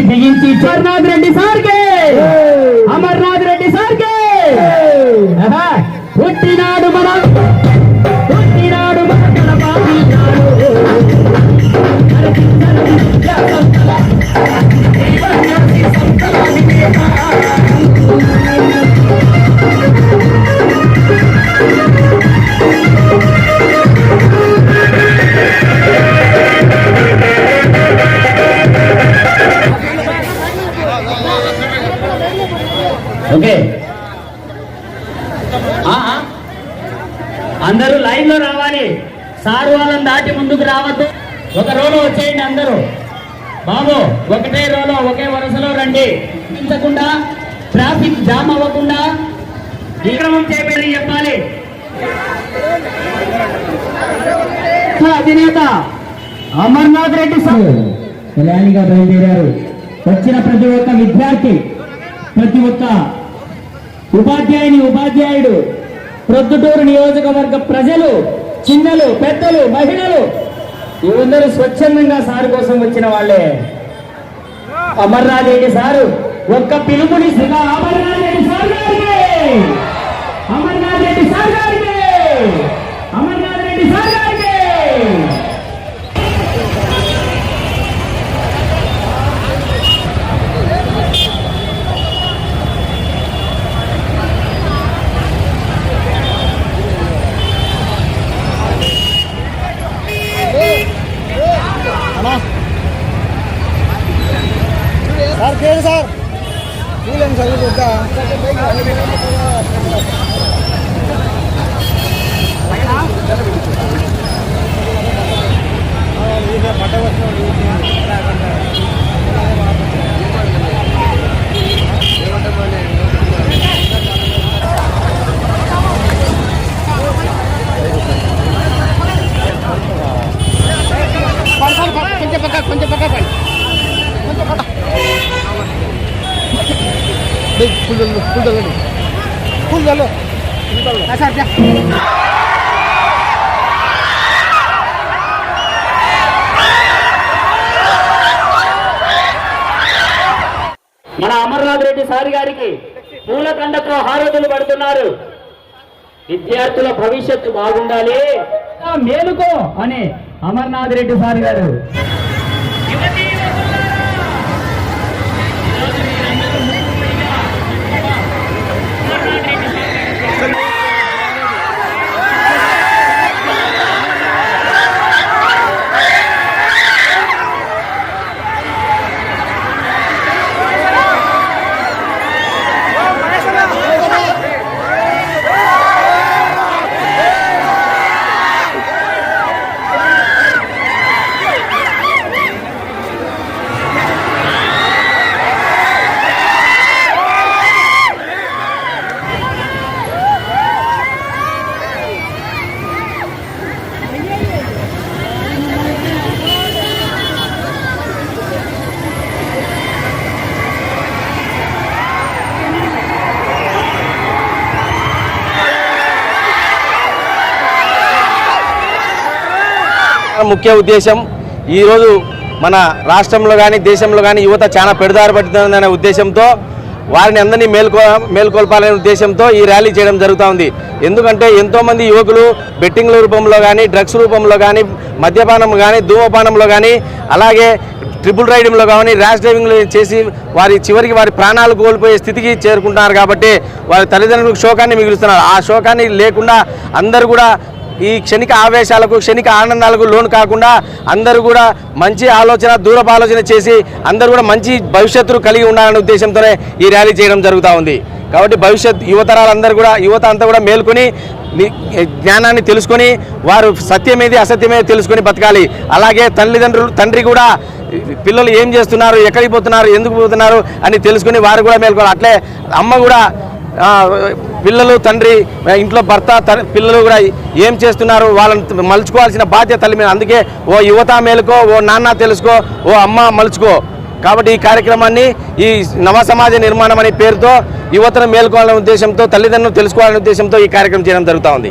పిడికిలి బిగించి అమర్నాథ్ రెడ్డి సార్కే! అమర్నాథ్ రెడ్డి సార్కే! పుట్టినాడు మన ఓకే. అందరూ లైన్లో రావాలి. సార్ వాళ్ళని దాటి ముందుకు రావద్దు. ఒక రోలో వచ్చేయండి అందరూ. బాబు ఒకటే రోలో ఒకే వరుసలో రండి. ఇంతకుండా ట్రాఫిక్ జామ్ అవ్వకుండా విక్రమం చేయబడి చెప్పాలి. అధినేత అమర్నాథ్ రెడ్డి సార్. కళ్యాణిగా బయలుదేరారు. వచ్చిన ప్రతి ఒక్క విద్యార్థి ప్రతి ఒక్క ఉపాధ్యాయుని ఉపాధ్యాయుడు ప్రొద్దుటూరు నియోజకవర్గ ప్రజలు చిన్నలు పెద్దలు మహిళలు వీరందరూ స్వచ్ఛందంగా సారు కోసం వచ్చిన వాళ్ళే. అమర్నాథ్ రెడ్డి సారు ఒక్క పిలుపుని శ్రీగా అమర్నాథ్ రెడ్డి సార్ చూలేం చదువుకుంటా కొంచెం పక్క కొంచెం పక్క పడి ఫుల్ ఫుల్ చల్లండి ఫుల్ చల్లు సార్ మన అమర్నాథ్ రెడ్డి సార్ గారికి పూలకండతో హారతులు పడుతున్నారు. విద్యార్థుల భవిష్యత్తు బాగుండాలి. మేలుకో అని అమర్నాథ్ రెడ్డి సార్ గారు. ముఖ్య ఉద్దేశం. ఈరోజు మన రాష్ట్రంలో కానీ దేశంలో కానీ యువత చాలా పెడదారి పడుతుందనే ఉద్దేశంతో వారిని అందరినీ మేల్కొ మేల్కొల్పాలనే ఉద్దేశంతో ఈ ర్యాలీ చేయడం జరుగుతూ ఉంది. ఎందుకంటే ఎంతోమంది యువకులు బెట్టింగ్ల రూపంలో కానీ డ్రగ్స్ రూపంలో కానీ మద్యపానం కానీ ధూమపానంలో కానీ అలాగే ట్రిపుల్ రైడింగ్లో కానీ ర్యాష్ డ్రైవింగ్లో చేసి వారి చివరికి వారి ప్రాణాలు కోల్పోయే స్థితికి చేరుకుంటున్నారు కాబట్టి వారి తల్లిదండ్రులకు శోకాన్ని మిగులుస్తున్నారు. ఆ శోకాన్ని లేకుండా అందరూ కూడా ఈ క్షణిక ఆవేశాలకు క్షణిక ఆనందాలకు లోను కాకుండా అందరూ కూడా మంచి ఆలోచన దూరపు ఆలోచన చేసి అందరూ కూడా మంచి భవిష్యత్తును కలిగి ఉండాలనే ఉద్దేశంతోనే ఈ ర్యాలీ చేయడం జరుగుతూ ఉంది. కాబట్టి భవిష్యత్ యువతరాలందరూ కూడా యువత అంతా కూడా మేల్కొని జ్ఞానాన్ని తెలుసుకొని వారు సత్యమేది అసత్యమేది తెలుసుకొని బతకాలి. అలాగే తల్లిదండ్రులు తండ్రి కూడా పిల్లలు ఏం చేస్తున్నారు ఎక్కడికి పోతున్నారు ఎందుకు పోతున్నారు అని తెలుసుకొని వారు కూడా మేల్కొని అట్లే అమ్మ కూడా పిల్లలు తండ్రి ఇంట్లో భర్త త- పిల్లలు కూడా ఏం చేస్తున్నారు? వాళ్ళని మలుచుకోవాల్సిన బాధ్యత తల్లి మీద. అందుకే ఓ యువత మేలుకో ఓ నాన్న తెలుసుకో ఓ అమ్మ మలుచుకో. కాబట్టి ఈ కార్యక్రమాన్ని ఈ నవ సమాజ నిర్మాణం అనే పేరుతో యువతను మేల్కోవాలనే ఉద్దేశంతో తల్లిదండ్రులు తెలుసుకోవాలనే ఉద్దేశంతో ఈ కార్యక్రమం చేయడం జరుగుతూ ఉంది.